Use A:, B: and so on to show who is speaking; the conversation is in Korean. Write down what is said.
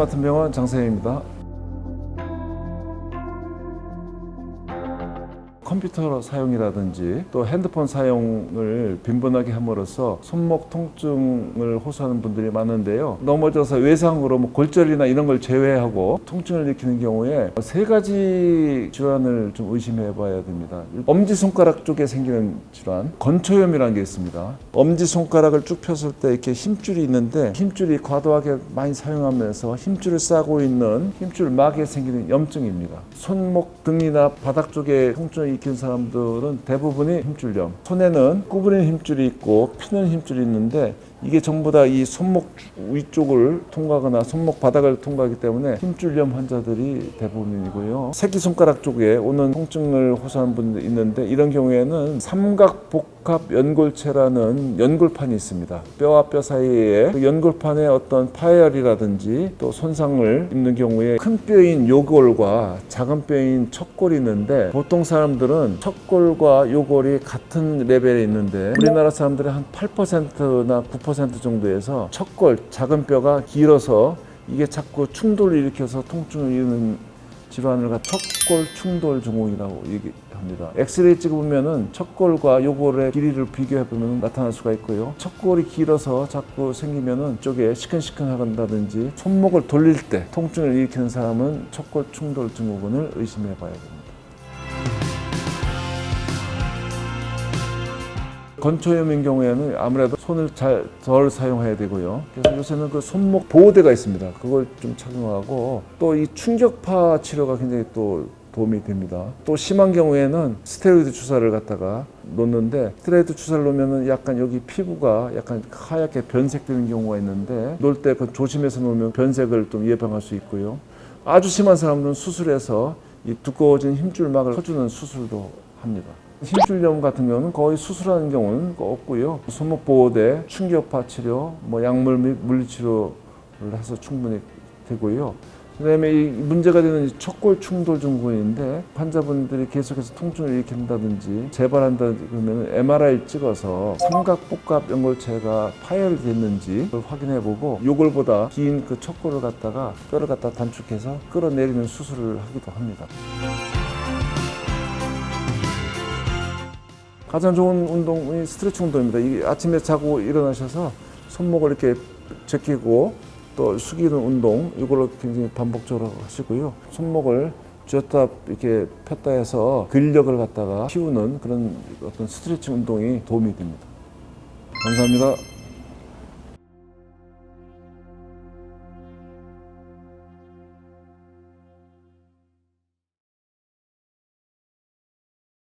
A: 맡은 병원 장사입니다. 컴퓨터 사용이라든지 또 핸드폰 사용을 빈번하게 함으로써 손목 통증을 호소하는 분들이 많은데요. 넘어져서 외상으로 뭐 골절이나 이런 걸 제외하고 통증을 일으키는 경우에 세 가지 질환을 좀 의심해 봐야 됩니다. 엄지 손가락 쪽에 생기는 질환, 건초염이라는 게 있습니다. 엄지 손가락을 쭉 폈을 때 이렇게 힘줄이 있는데 힘줄이 과도하게 많이 사용하면서 힘줄을 싸고 있는 힘줄 막에 생기는 염증입니다. 손목 등이나 바닥 쪽에 통증을 일으키는 사람들은 대부분이 힘줄염. 손에는 구부리는 힘줄이 있고 피는 힘줄이 있는데 이게 전부 다 이 손목 위쪽을 통과하거나 손목 바닥을 통과하기 때문에 힘줄염 환자들이 대부분이고요. 새끼손가락 쪽에 오는 통증을 호소하는 분들이 있는데 이런 경우에는 삼각복합 연골체라는 연골판이 있습니다. 뼈와 뼈 사이에 그 연골판에 어떤 파열이라든지 또 손상을 입는 경우에 큰 뼈인 요골과 작은 뼈인 척골이 있는데 보통 사람들은 척골과 요골이 같은 레벨에 있는데 우리나라 사람들의 한 8%나 9% 정도에서 척골 작은 뼈가 길어서 이게 자꾸 충돌을 일으켜서 통증을 이루는 질환을 갖 척골 충돌 증후이라고 얘기합니다. 엑스레이 찍어보면은 척골과 요골의 길이를 비교해 보면 나타날 수가 있고요. 척골이 길어서 자꾸 생기면은 쪽에 시큰시큰하다든지 손목을 돌릴 때 통증을 일으키는 사람은 척골 충돌 증후군을 의심해 봐야 됩니다. 건초염인 경우에는 아무래도 손을 잘 덜 사용해야 되고요. 그래서 요새는 그 손목 보호대가 있습니다. 그걸 좀 착용하고 또 이 충격파 치료가 굉장히 또 도움이 됩니다. 또 심한 경우에는 스테로이드 주사를 갖다가 놓는데 스테로이드 주사를 놓으면은 약간 여기 피부가 약간 하얗게 변색되는 경우가 있는데 놓을 때 그 조심해서 놓으면 변색을 좀 예방할 수 있고요. 아주 심한 사람들은 수술해서 이 두꺼워진 힘줄막을 쳐주는 수술도 합니다. 힘줄염 같은 경우는 거의 수술하는 경우는 없고요. 손목 보호대, 충격파 치료, 뭐 약물 및 물리치료를 해서 충분히 되고요. 그다음에 이 문제가 되는 이 척골 충돌 증후군인데 환자분들이 계속해서 통증을 일으킨다든지 재발한다 그러면 MRI를 찍어서 삼각복합 연골체가 파열됐는지 확인해보고 요걸보다 긴 그 척골을 갖다가 뼈를 갖다 단축해서 끌어내리는 수술을 하기도 합니다. 가장 좋은 운동이 스트레칭 운동입니다. 이 아침에 자고 일어나셔서 손목을 이렇게 제끼고 또 숙이는 운동 이걸로 굉장히 반복적으로 하시고요. 손목을 쥐었다 이렇게 폈다 해서 근력을 갖다가 키우는 그런 어떤 스트레칭 운동이 도움이 됩니다. 감사합니다.